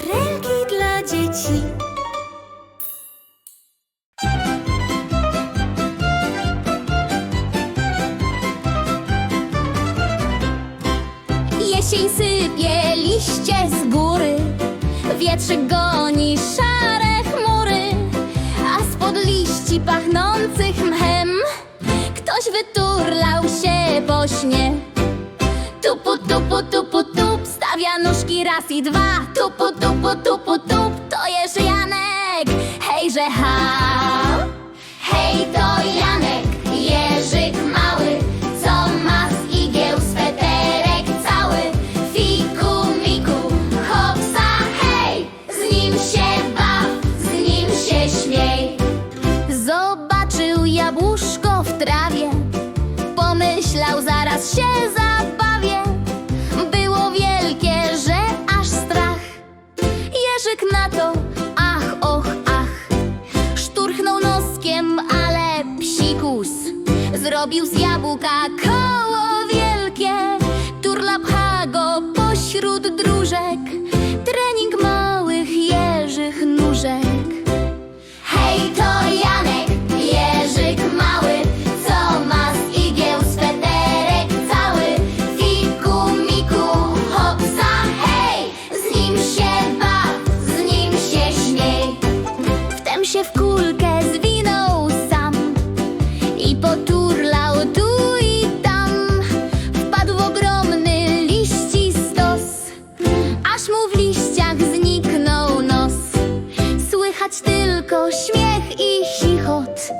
Trelki dla dzieci. Jesień sypie liście z góry, wietrzyk goni szare chmury, a spod liści pachnących mchem ktoś wyturlał się po śnie. Tupu, tupu, tupu, nóżki raz i dwa. Tupu, tupu, tupu, tup, to jest Janek. Hejże ha! Hej, to Janek, Jerzyk mały, co ma z igieł sweterek cały. Fiku, miku, hopsa, hej, z nim się baw, z nim się śmiej. Zobaczył jabłuszko w trawie, pomyślał zaraz się Jeżyk na to, ach, och, ach. Szturchnął noskiem, ale psikus zrobił z jabłka koło wielkie. Turla pcha go pośród dróżek. Słychać tylko śmiech i chichot,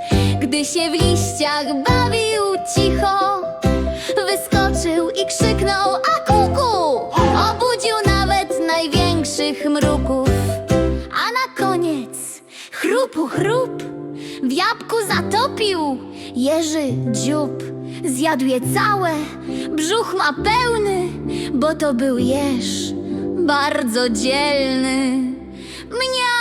gdy się w liściach bawił cicho. Wyskoczył i krzyknął, a kuku! Obudził nawet największych mruków. A na koniec chrupu chrup w jabłku zatopił Jerzy dziób. Zjadł je całe, brzuch ma pełny, bo to był jeż bardzo dzielny. Mnia!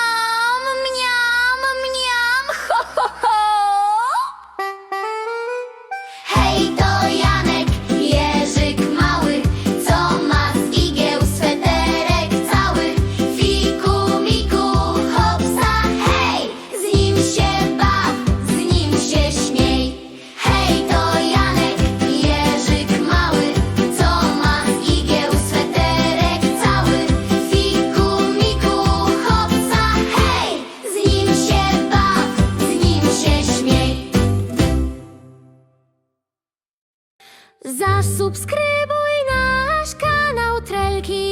Zasubskrybuj nasz kanał Trelki.